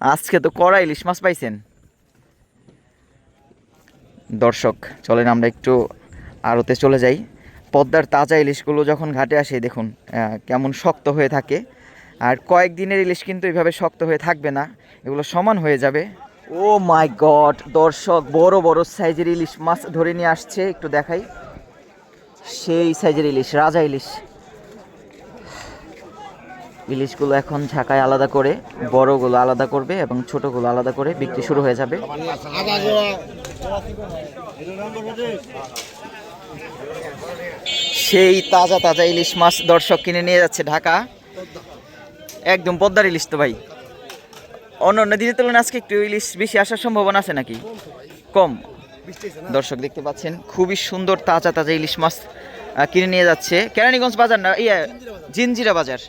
আজকে তো কড়া ইলিশ মাছ পাইছেন। দর্শক, চলেন আমরা একটু আড়তে চলে যাই। পদ্মার তাজা ইলিশগুলো যখন ঘাটে আসে, দেখুন কেমন শক্ত হয়ে থাকে। আর কয়েকদিনের ইলিশ কিন্তু এইভাবে শক্ত হয়ে থাকবে না, এগুলো সমান হয়ে যাবে। ও মাই গড, দর্শক, বড় বড় সাইজের ইলিশ মাছ ধরে নিয়ে আসছে। একটু দেখাই। সেই সাইজের ইলিশ, রাজা ইলিশ। ইলিশগুলো এখন ঢাকায় আলাদা করে, বড়গুলো আলাদা করবে এবং ছোটগুলো আলাদা করে বিক্রি শুরু হয়ে যাবে। সেই তাজা তাজা ইলিশ মাছ দর্শক কিনে নিয়ে যাচ্ছে ঢাকা। একদম পদ্মার ইলিশ তো ভাই। অন্য অন্য দিনের তুলনায় আজকে একটু ইলিশ বেশি আসার সম্ভাবনা আছে নাকি? কম। দর্শক দেখতে পাচ্ছেন, খুবই সুন্দর তাজা তাজা ইলিশ মাছ কিনে নিয়ে যাচ্ছে। কেরানীগঞ্জ বাজার না ইয়ে জিনজিরা বাজার।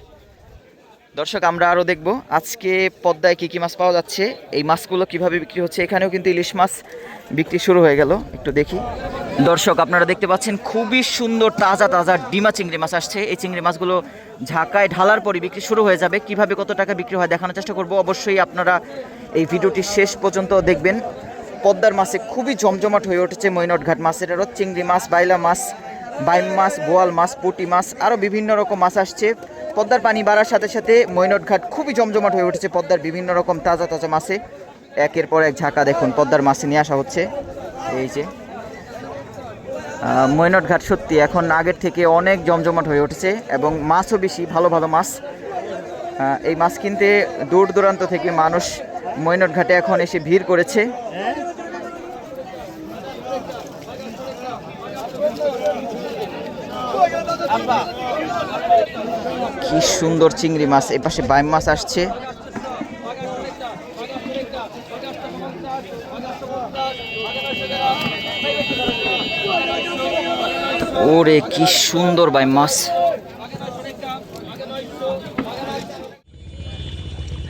দর্শক, আমরা আরও দেখব আজকে পদ্মায় কী কী মাছ পাওয়া যাচ্ছে। এই মাছগুলো কীভাবে বিক্রি হচ্ছে? এখানেও কিন্তু ইলিশ মাছ বিক্রি শুরু হয়ে গেল। একটু দেখি। দর্শক, আপনারা দেখতে পাচ্ছেন, খুবই সুন্দর, তাজা তাজা ডিমা চিংড়ি মাছ আসছে। এই চিংড়ি মাছগুলো ঝাঁকায় ঢালার পরে বিক্রি শুরু হয়ে যাবে। কীভাবে কত টাকা বিক্রি হয় দেখানোর চেষ্টা করব। অবশ্যই আপনারা এই ভিডিওটি শেষ পর্যন্ত দেখবেন। পদ্মার মাছে খুবই জমজমাট হয়ে উঠেছে মৈনটঘাট মাছের আরও চিংড়ি মাছ, বাইলা মাছ, বাইম মাছ, বোয়াল মাছ, পুঁটি মাছ আরও বিভিন্ন রকম মাছ আসছে। পদ্মার পানি বাড়ার সাথে সাথে মৈনটঘাট খুবই জমজমাট হয়ে উঠেছে। পদ্মার বিভিন্ন রকম তাজা তাজা মাছে। একের পর এক ঝাঁকা দেখুন পদ্মার মাছে নিয়ে আসা হচ্ছে। এই যে। আহ, মৈনটঘাট সত্যি এখন আগের থেকে অনেক জমজমাট হয়ে উঠেছে এবং মাছও বেশি ভালো ভালো মাছ। এই মাছ কিনতে দূর দূরান্ত থেকে মানুষ মৈনটঘাটে এখন এসে ভিড় করেছে। কি সুন্দর চিংড়ি মাছ, এ পাশে বাইম মাছ আসছে। ওরে, কি সুন্দর বাইম মাছ।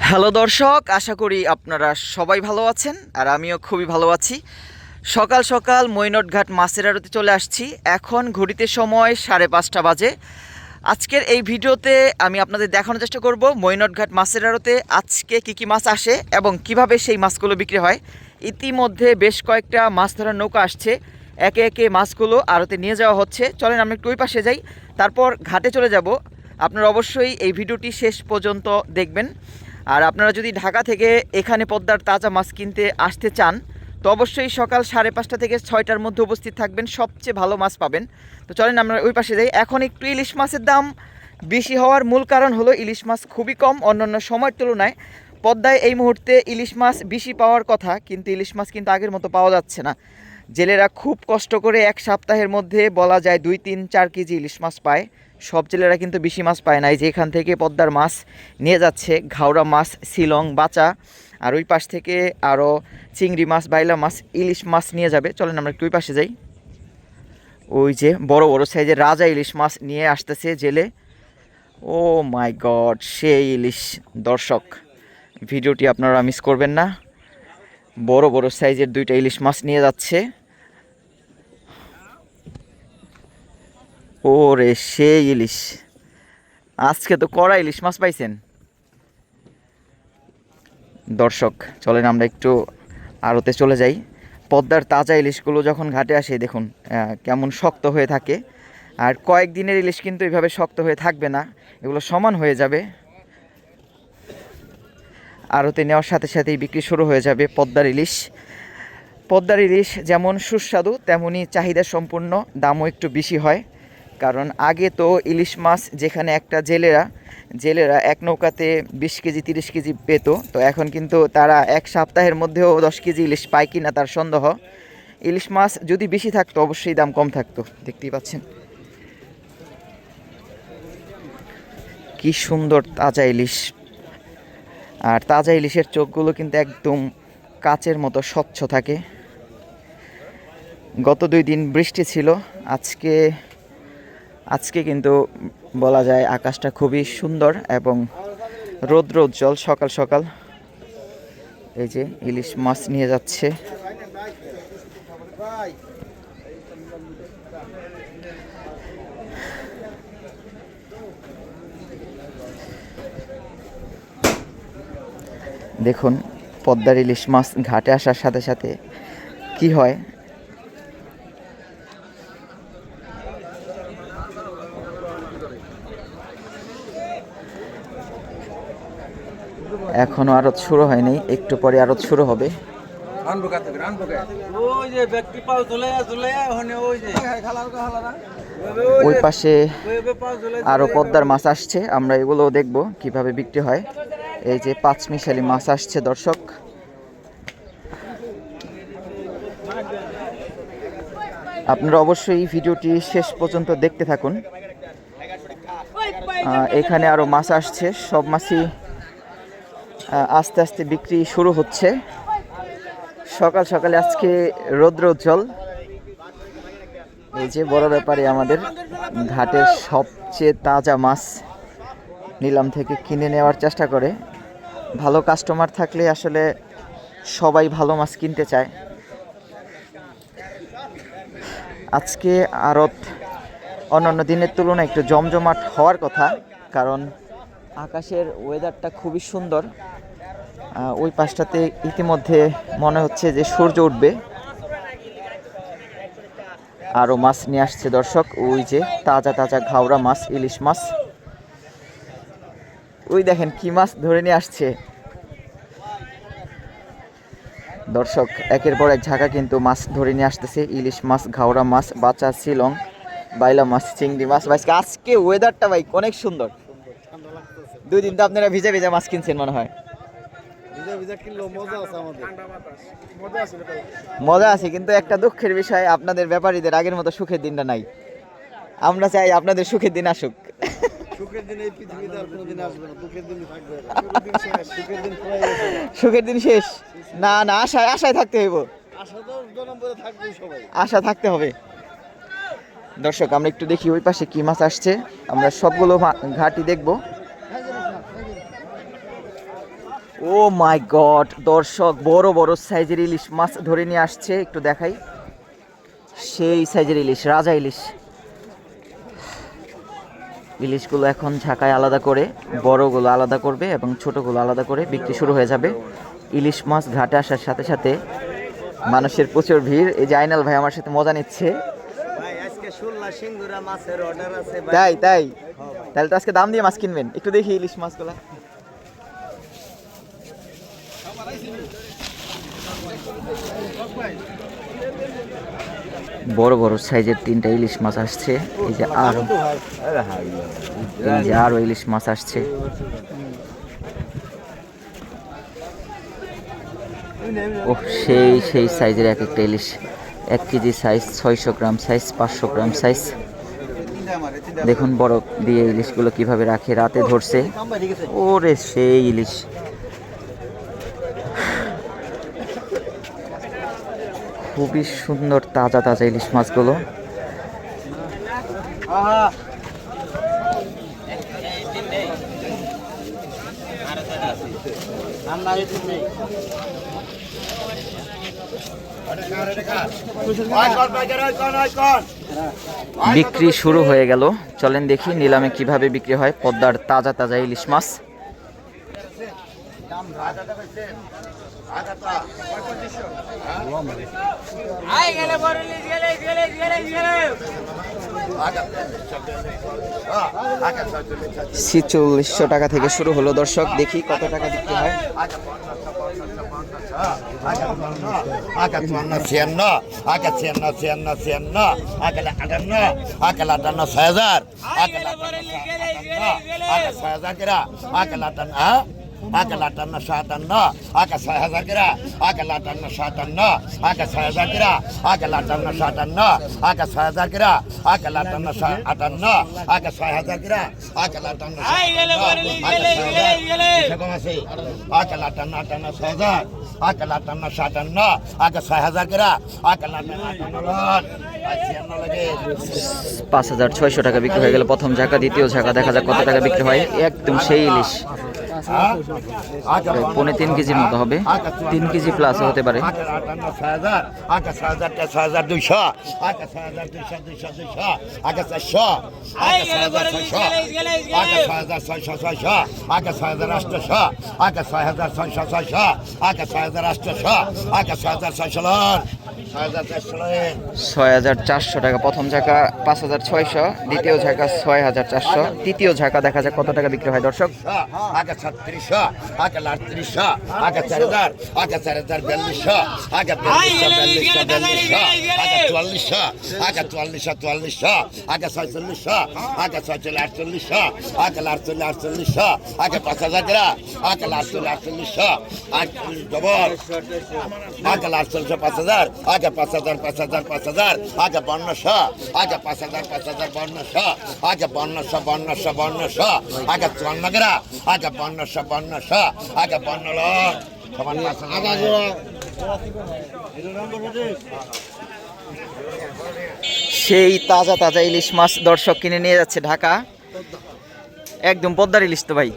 হ্যালো দর্শক, আশা করি আপনারা সবাই ভালো আছেন, আর আমিও খুবই ভালো আছি। সকাল সকাল মৈনটঘাট মাছের আড়তে চলে আসছি। এখন ঘড়িতে সময় সাড়ে পাঁচটা বাজে। আজকের এই ভিডিওতে আমি আপনাদের দেখানোর চেষ্টা করব মৈনটঘাট মাছের আড়তে আজকে কী কী মাছ আসে এবং কীভাবে সেই মাছগুলো বিক্রি হয়। ইতিমধ্যে বেশ কয়েকটা মাছ ধরার নৌকা আসছে। একে একে মাছগুলো আড়তে নিয়ে যাওয়া হচ্ছে। চলেন আমরা একটু ওই পাশে যাই। তারপর ঘাটে চলে যাব। আপনারা অবশ্যই এই ভিডিওটি শেষ পর্যন্ত দেখবেন। আর আপনারা যদি ঢাকা থেকে এখানে পদ্মার তাজা মাছ কিনতে আসতে চান তো অবশ্যই সকাল সাড়ে পাঁচটা থেকে ছয়টার মধ্যে উপস্থিত থাকবেন, সবচেয়ে ভালো মাছ পাবেন। তো চলেন আমরা ওই পাশে যাই। এখন একটু ইলিশ মাছের দাম বেশি হওয়ার মূল কারণ হলো ইলিশ মাছ খুবই কম, অন্যান্য সময়ের তুলনায়। পদ্মায় এই মুহূর্তে ইলিশ মাছ বেশি পাওয়ার কথা, কিন্তু ইলিশ মাছ কিন্তু আগের মতো পাওয়া যাচ্ছে না। জেলেরা খুব কষ্ট করে এক সপ্তাহের মধ্যে বলা যায় দুই, তিন, চার কেজি ইলিশ মাছ পায়। সব জেলেরা কিন্তু বেশি মাছ পায় না। এই যে এখান থেকে পদ্মার মাছ নিয়ে যাচ্ছে, ঘাওড়া মাছ, শিলং, বাচা। আর ওই পাশ থেকে আরও চিংড়ি মাছ, বাইলা মাছ, ইলিশ মাছ নিয়ে যাবে। চলেন আমরা একটু ওই পাশে যাই। ওই যে বড় বড় সাইজের রাজা ইলিশ মাছ নিয়ে আসতেছে জেলে। ও মাই গড সেই ইলিশ দর্শক। ভিডিওটি আপনারা মিস করবেন না। বড় বড় সাইজের দুইটা ইলিশ মাছ নিয়ে যাচ্ছে। ওরে সেই ইলিশ। আজকে তো কড়া ইলিশ মাছ পাইছেন। দর্শক, চলেন আমরা একটু আড়তে চলে যাই। পদ্মার তাজা ইলিশগুলো যখন ঘাটে আসে, দেখুন কেমন শক্ত হয়ে থাকে। আর কয়েকদিনের ইলিশ কিন্তু এইভাবে শক্ত হয়ে থাকবে না, এগুলো সমান হয়ে যাবে। আড়তে নেওয়ার সাথে সাথেই বিক্রি শুরু হয়ে যাবে পদ্মার ইলিশ। পদ্মার ইলিশ যেমন সুস্বাদু তেমনই চাহিদা সম্পূর্ণ, দামও একটু বেশি হয়। কারণ আগে তো ইলিশ মাছ যেখানে একটা জেলেরা জেলেরা এক নৌকাতে বিশ কেজি, তিরিশ কেজি পেত। তো এখন কিন্তু তারা এক সপ্তাহের মধ্যেও দশ কেজি ইলিশ পায় কি না তার সন্দেহ। ইলিশ মাছ যদি বেশি থাকতো, অবশ্যই দাম কম থাকতো। দেখতেই পাচ্ছেন। কি সুন্দর তাজা ইলিশ। আর তাজা ইলিশের চোখগুলো কিন্তু একদম কাচের মতো স্বচ্ছ থাকে। গত দুই দিন বৃষ্টি ছিল। আজকে আজকে কিন্তু বলা যায় আকাশটা খুবই সুন্দর এবং রৌদ্র উজ্জ্বল, সকাল সকাল। এই যে ইলিশ মাছ নিয়ে যাচ্ছে। দেখুন, পদ্মার ইলিশ মাছ ঘাটে আসার সাথে সাথে কি হয়? এখনও আরত শুরু হয়নি একটু পরে আরত শুরু হবে। ওই যে ব্যক্তি পাও ঝুলে ঝুলে ওখানে ওই যে ওই পাশে আরও পদ্মার মাছ আসছে আমরা এগুলোও দেখব কীভাবে বিক্রি হয়। এই যে পাঁচ মিশালি মাছ আসছে দর্শক। আপনারা অবশ্যই এই ভিডিওটি শেষ পর্যন্ত দেখতে থাকুন। এখানে আরও মাছ আসছে সব মাছই আস্তে আস্তে বিক্রি শুরু হচ্ছে। সকাল সকালে আজকে রৌদ্র উজ্জ্বল। এই যে বড় ব্যাপারে আমাদের, ঘাটের সবচেয়ে তাজা মাছ নিলাম থেকে কিনে নেওয়ার চেষ্টা করে। ভালো কাস্টমার থাকলে আসলে সবাই ভালো মাছ কিনতে চায়। আজকে আড়ত অন্যান্য দিনের তুলনায় একটু জমজমাট হওয়ার কথা, কারণ আকাশের ওয়েদারটা খুবই সুন্দর। ওই পাশটাতে ইতিমধ্যে মনে হচ্ছে যে সূর্য উঠবে। আরও মাছ নিয়ে আসছে দর্শক, ওই যে তাজা তাজা ঘাওড়া মাছ, ইলিশ মাছ। ওই দেখেন কি মাছ ধরে নিয়ে আসছে। দর্শক, একের পর এক ঝাঁকা কিন্তু মাছ ধরে নিয়ে আসতেছে। ইলিশ মাছ, ঘাওড়া মাছ বাচা শিলং, বাইলা মাছ, চিংড়ি মাছ। ভাই, আজকে ওয়েদারটা ভাই অনেক সুন্দর। দুই দিন তো আপনারা ভিজে ভিজে মাছ কিনছেন মনে হয়। মজা আছে কিন্তু একটা দুঃখের বিষয় আপনাদের ব্যাপারীদের আগের মতো সুখের দিনটা নাই। আমরা চাই আপনাদের সুখের দিন আসুক। সুখের দিন শেষ না না আশায় আশায় থাকতে হইব। আশা থাকতে হবে। দর্শক আমরা একটু দেখি ওই পাশে কি মাছ আসছে। আমরা সবগুলো ঘাটি দেখব। ও মাই গড দর্শক বড় বড় সাইজের ইলিশ মাছ ধরে নিয়ে আসছে একটু দেখাই। সেই সাইজের ইলিশ রাজা ইলিশ। ইলিশগুলো এখন ঝাঁকায় আলাদা করে বড়গুলো আলাদা করবে এবং ছোটগুলো আলাদা করে বিক্রি শুরু হয়ে যাবে। ইলিশ মাছ ঘাটে আসার সাথে সাথে মানুষের প্রচুর ভিড়। এই যে আইনাল ভাই আমার সাথে মজা নিচ্ছে। তাই তাই। তাহলে তো আজকে দাম দিয়ে মাছ কিনবেন। একটু দেখি ইলিশ মাছগুলা। বড় বড় সাইজের তিনটা ইলিশ মাছ আসছে। এই যে আরও, এই যে আরও ইলিশ মাছ আসছে। ও সেই সেই সাইজের এক একটা ইলিশ। এক কেজি সাইজ ছয়শো গ্রাম সাইজ পাঁচশো গ্রাম সাইজ দেখুন বরফ দিয়ে ইলিশগুলো কীভাবে রাখে, রাতে ধরছে। ওরে, সেই ইলিশ। খুবই সুন্দর তাজা তাজা ইলিশ মাছগুলো। বিক্রি শুরু হয়ে গেল। চলেন দেখি নিলামে কীভাবে বিক্রি হয় পদ্মার তাজা তাজা ইলিশ মাছ। ছিচল্লিশশো টাকা থেকে শুরু হলো দর্শক দেখি কত টাকা বিক্রি হয় আকা চুয়ান্ন ছিয়ান্ন আকা ছিয়ান্ন ছিয়ান্ন ছিয়ান্ন আকালে আটান্ন আকালে আটান্ন ছয় হাজার আকালে আকা ছয় হাজার কিরা আকালে আটান্ন আকালে আটান্ন সাতান্ন আকা ছয় হাজার কিরা আকালে আটান্ন সাতান্ন আকা ছয় হাজার কিরা আকালে আটান্ন সাতান্ন আকা ছয় হাজার কিরা আকালে আটান্ন আটান্ন আকা ছয় হাজার কিরা আকালে আটান্ন কম আছে? আকালে আটান্ন ছয় হাজার আকাল আটান্ন সাতান্ন আগে ছয় হাজার কেরা আকাল আটান্ন আটান্ন লট আর ছিয়ান্ন লাগে। পাঁচ হাজার ছয়শো টাকা বিক্রি হয়ে গেল। প্রথম ঝাঁকা দ্বিতীয় ঝাঁকা দেখা যাক কত টাকা বিক্রি হয়। একদম সেই ইলিশ। পৌনে তিন কেজির মতো হবে তিন কেজি প্লাস হতে পারে আকাশ ছয় হাজার ছয়শো ছয়শো আকাশ ছয় হাজার আটশো আকাশ ছয় হাজার ছয়শো আকাশ ছয় হাজার ছয়শো ছয় হাজার চারশো টাকা। প্রথম ঝাঁকা পাঁচ হাজার ছয়শো, দ্বিতীয় ঝাঁকা ছয় হাজার চারশো। তৃতীয় ঝাঁকা দেখা যাক কত টাকা বিক্রি হয় দর্শক। আগে ছত্রিশশো, আগে আটত্রিশশো আগে চার হাজার, আগে চার হাজার বিয়াল্লিশশো, আগে বিয়াল্লিশশো বিয়াল্লিশশো বিয়াল্লিশশো, আগে চুয়াল্লিশশো আগে চুয়াল্লিশশো চুয়াল্লিশশো, আগে ছয়চল্লিশশো, আগে ছয়চল্লিশ, আটচল্লিশশো, আগে আটচল্লিশ আটচল্লিশশো, আগে পাঁচ হাজার গ্রা আগে আটচল্লিশ আটচল্লিশশো, আটচল্লিশ ডবল, আগে আটচল্লিশশো পাঁচ হাজার আগে পাঁচ হাজার পাঁচ হাজার পাঁচ হাজার আগে বান্নশো আগে পাঁচ হাজার পাঁচ হাজার বান্নশো আগে বান্নশো বান্নশো বান্নশো আগে চুয়ান্ন গ্রা আগে বান্নশো বান্নশো আগে বান্ন লন সমান পাঁচ হাজার। সেই তাজা তাজা ইলিশ মাছ দর্শক কিনে নিয়ে যাচ্ছে ঢাকা। একদম পদ্মার ইলিশ তো ভাই।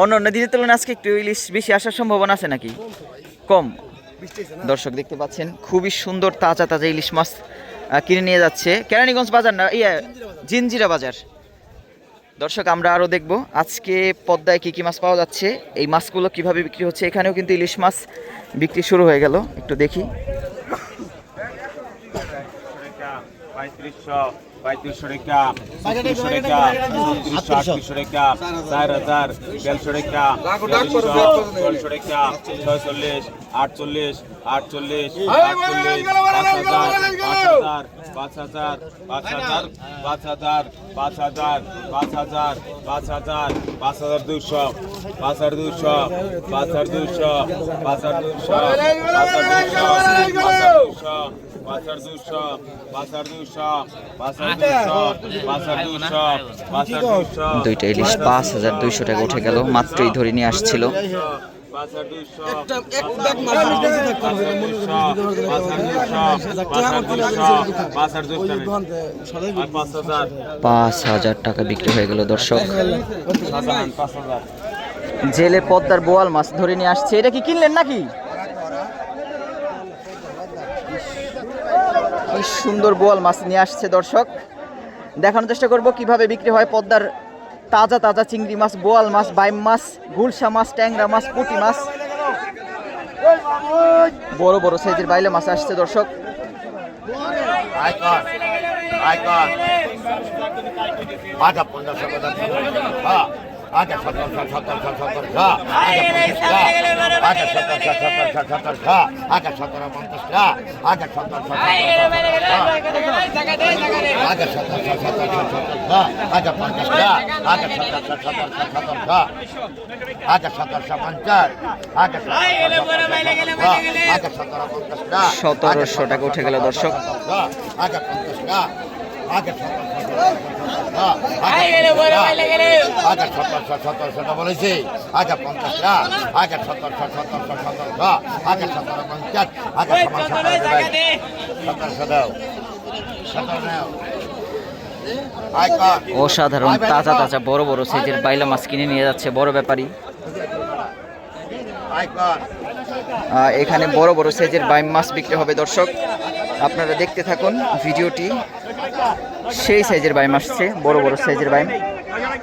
অন্য অন্য দিনের তুলনায় আজকে একটু ইলিশ বেশি আসার সম্ভাবনা আছে নাকি? কম। দর্শক দেখতে পাচ্ছেন খুবই সুন্দর তাজা তাজা ইলিশ মাছ কিনে নিয়ে যাচ্ছে। কেরানীগঞ্জ বাজার না ইয়ে জিনজিরা বাজার। দর্শক আমরা আরও দেখব আজকে পদ্মায় কী কী মাছ পাওয়া যাচ্ছে। এই মাছগুলো কীভাবে বিক্রি হচ্ছে এখানেও কিন্তু ইলিশ মাছ বিক্রি শুরু হয়ে গেল। একটু দেখি। পঁয়ত্রিশশো রেখা ছত্রিশশো রেখা ছত্রিশশো আটত্রিশশো রেখা চার হাজার, দেড়শো রেখা ছয়শো রেখা ছয়চল্লিশ, আটচল্লিশ আটচল্লিশ আটচল্লিশ পাঁচ হাজার পাঁচ হাজার পাঁচ হাজার পাঁচ হাজার পাঁচ হাজার পাঁচ হাজার পাঁচ হাজার দুইশো, পাঁচ হাজার দুইশো, পাঁচ হাজার দুইশো, পাঁচ হাজার দুইশো, পাঁচ হাজার দুইশো, পাঁচ হাজার দুইশো দুইটা ইলিশ পাঁচ হাজার দুইশো টাকা উঠে গেল মাত্রই ধরে নিয়ে আসছিল পাঁচ হাজার টাকা বিক্রি হয়ে গেল দর্শক জেলে পদ্মার বোয়াল মাছ ধরে নিয়ে আসছে এটা কি কিনলেন নাকি কি সুন্দর বোয়াল মাছ নিয়ে আসছে দর্শক। দেখানোর চেষ্টা করব কীভাবে বিক্রি হয় পদ্মার তাজা তাজা চিংড়ি মাছ, বোয়াল মাছ, বাইম মাছ, গুলশা মাছ, ট্যাংরা মাছ, পুঁটি মাছ। বড় বড় সাইজের বাইলে মাছ আসছে দর্শক। আইকন সতেরোশো টাকা উঠে গেল দর্শক আগে আগে সতেরোশো সতেরোশোটা বলেছি। আগে পঞ্চাশটা আগে সতেরোশো সতেরোশো সতেরোশো আগে সতেরো পঞ্চাশ আগে সতেরোশো দাও সতেরো দাও অসাধারণ তাজা তাজা বড় বড় সাইজের বাইলা মাছ কিনে নিয়ে যাচ্ছে বড় ব্যাপারী। এখানে বড় বড় সাইজের বাইম মাছ বিক্রি হবে দর্শক। আপনারা দেখতে থাকুন ভিডিওটি। সেই সাইজের বাইম আসছে বড় বড় সাইজের বাইম।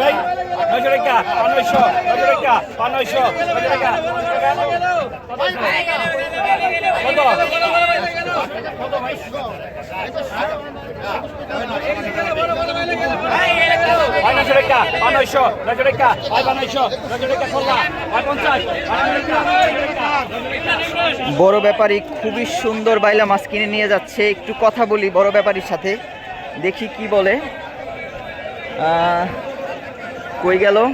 ভাই। নয়শো টাকা নয়শো টাকা টাকা বড় ব্যাপারী, খুবই সুন্দর বাইলা মাছ কিনে নিয়ে যাচ্ছে। একটু কথা বলি বড় ব্যাপারীর সাথে। দেখি কি বলে। কই গেল?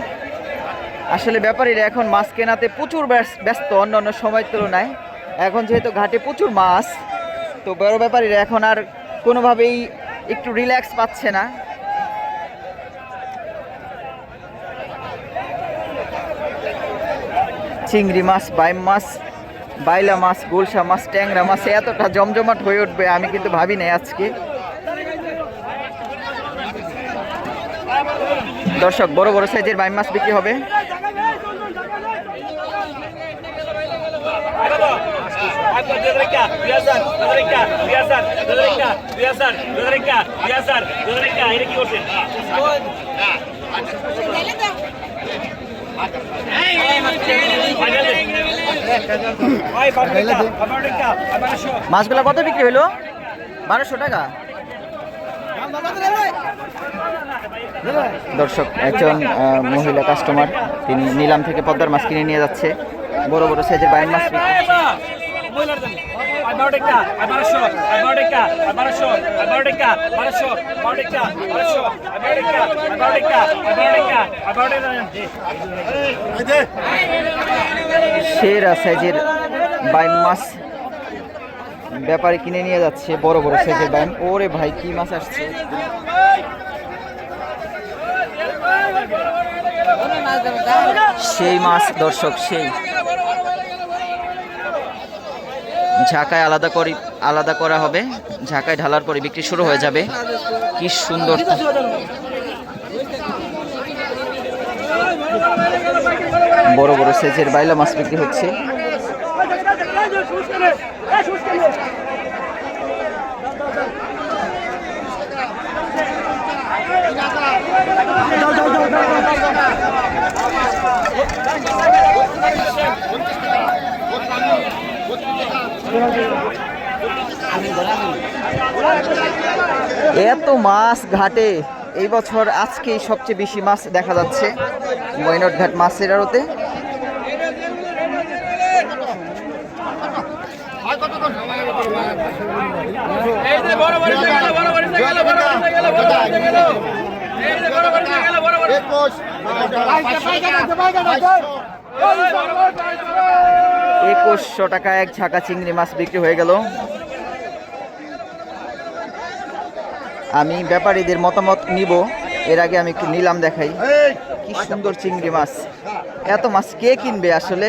আসলে ব্যাপারীরা এখন মাছ কেনাতে প্রচুর ব্যস- ব্যস্ত অন্য অন্য সময়ের তুলনায়। এখন যেহেতু ঘাটে প্রচুর মাছ, তো বড় ব্যাপারীরা এখন আর কোনোভাবেই একটু রিল্যাক্স পাচ্ছে না। চিংড়ি মাছ, বাইম মাছ, বাইলা মাছ গুলশা মাছ, ট্যাংরা মাছ, এতটা জমজমাট হয়ে উঠবে আমি কিন্তু ভাবি নাই আজকে। দর্শক বড় বড় সাইজের বাইম মাছ বিক্রি হবে। মাছগুলো কত বিক্রি হলো বারোশো টাকা। দর্শক, একজন মহিলা কাস্টমার তিনি নিলাম থেকে পদ্মার মাছ কিনে নিয়ে যাচ্ছে। বড় বড় সাইজের বাইন মাছ সেরা সাইজের বাইম মাছ ব্যাপারে কিনে নিয়ে যাচ্ছে বড় বড় সাইজের বাইম ওরে ভাই, কি মাছ আসছে? সেই মাছ, দর্শক, সেই। ঝাঁকায় আলাদা করি, আলাদা করা হবে। ঝাঁকায় ঢালার পরে বিক্রি শুরু হয়ে যাবে। কি সুন্দর বড় বড় সাইজের বাইলা মাছ বিক্রি হচ্ছে। এত মাছ ঘাটে। এই বছর আজকেই সবচেয়ে বেশি মাছ দেখা যাচ্ছে। মৈনট ঘাট মাছের আড়তে। একুশশো টাকা এক ঝাঁকা চিংড়ি মাছ বিক্রি হয়ে গেল। আমি ব্যাপারীদের মতামত নিব। এর আগে আমি একটু নিলাম দেখাই। কি সুন্দর চিংড়ি মাছ। এত মাছ কে কিনবে আসলে?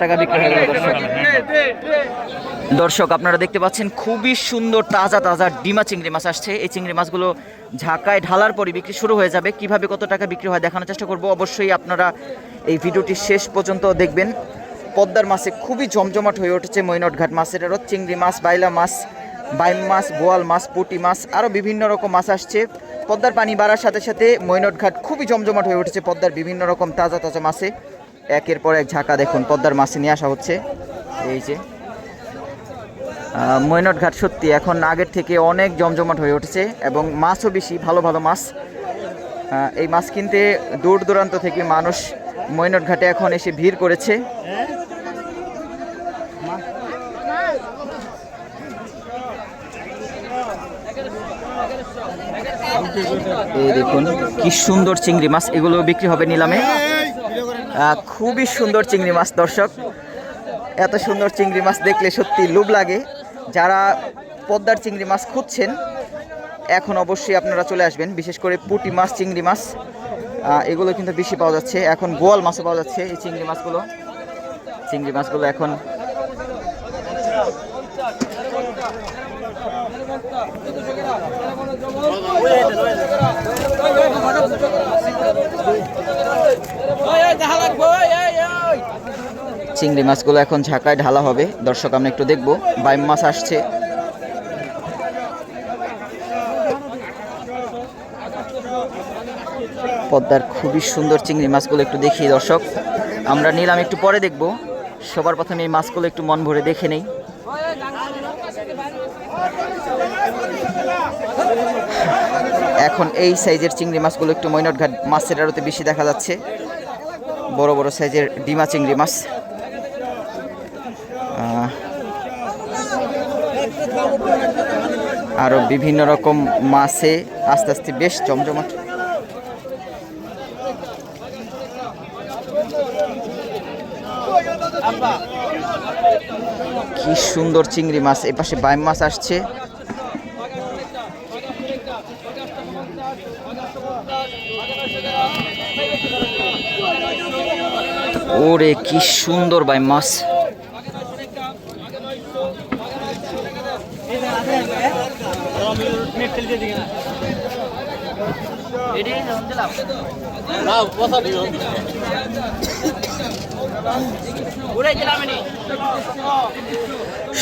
টাকা বিক্রি হয়ে দর্শক। আপনারা দেখতে পাচ্ছেন, খুবই সুন্দর, তাজা তাজা ডিমা চিংড়ি মাছ আসছে। এই চিংড়ি মাছগুলো ঝাঁকায় ঢালার পরে বিক্রি শুরু হয়ে যাবে। কীভাবে কত টাকা বিক্রি হয় দেখানোর চেষ্টা করব। অবশ্যই আপনারা এই ভিডিওটি শেষ পর্যন্ত দেখবেন। পদ্মার মাছে খুবই জমজমাট হয়ে উঠেছে মৈনটঘাট মাছের আরও চিংড়ি মাছ, বাইলা মাছ, বাইম মাছ, বোয়াল মাছ, পুঁটি মাছ, আরও বিভিন্ন রকম মাছ আসছে। পদ্মার পানি বাড়ার সাথে সাথে মৈনটঘাট খুবই জমজমাট হয়ে উঠেছে পদ্মার বিভিন্ন রকম তাজা তাজা মাছে। একের পর এক ঝাঁকা দেখুন, পদ্মার মাছ নিয়ে আসা হচ্ছে। এই যে। মৈনট ঘাট সত্যি এখন আগের থেকে অনেক জমজমাট হয়ে উঠেছে এবং মাছও বেশি, ভালো ভালো মাছ। এই মাছ কিনতে দূর দূরান্ত থেকে মানুষ মৈনট ঘাটে এখন এসে ভিড় করেছে। এই দেখুন, কি সুন্দর চিংড়ি মাছ, এগুলো বিক্রি হবে নিলামে। খুবই সুন্দর চিংড়ি মাছ, দর্শক। এত সুন্দর চিংড়ি মাছ দেখলে সত্যি লোভ লাগে। যারা পদ্মার চিংড়ি মাছ খুঁজছেন, এখন অবশ্যই আপনারা চলে আসবেন। বিশেষ করে পুঁটি মাছ, চিংড়ি মাছ। এগুলো কিন্তু বেশি পাওয়া যাচ্ছে। এখন গোয়াল মাছও পাওয়া যাচ্ছে এই চিংড়ি মাছগুলো। চিংড়ি মাছগুলো এখন চিংড়ি মাছগুলো এখন ঝাঁকায় ঢালা হবে। দর্শক, আমরা একটু দেখব। বাইম মাছ আসছে। পদ্মার খুবই সুন্দর চিংড়ি মাছগুলো একটু দেখি, দর্শক। আমরা নিলাম, একটু পরে দেখব। সবার প্রথমে এই মাছগুলো একটু মন ভরে দেখে নেই। এখন এই সাইজের চিংড়ি মাছগুলো একটু মৈনট ঘাট মাছের আড়তে বেশি দেখা যাচ্ছে। বড় বড় সাইজের ডিমা চিংড়ি মাছ। আরও বিভিন্ন রকম মাছে, আস্তে আস্তে বেশ জমজমাট। কি সুন্দর চিংড়ি মাছ, এপাশে বাইম মাছ আসছে। ওরে কি সুন্দর বাইম মাছ।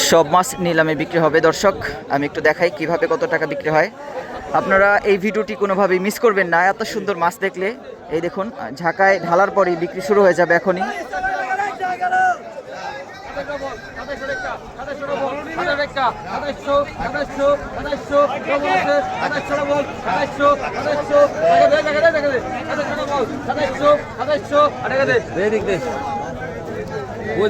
সব মাছ নিলামে বিক্রি হবে দর্শক। আমি একটু দেখাই কীভাবে কত টাকা বিক্রি হয়। আপনারা এই ভিডিওটি কোনোভাবেই মিস করবেন না এত সুন্দর মাছ দেখলে এই দেখুন ঝাঁকায় ঢালার পরেই বিক্রি শুরু হয়ে যাবে এখনই ও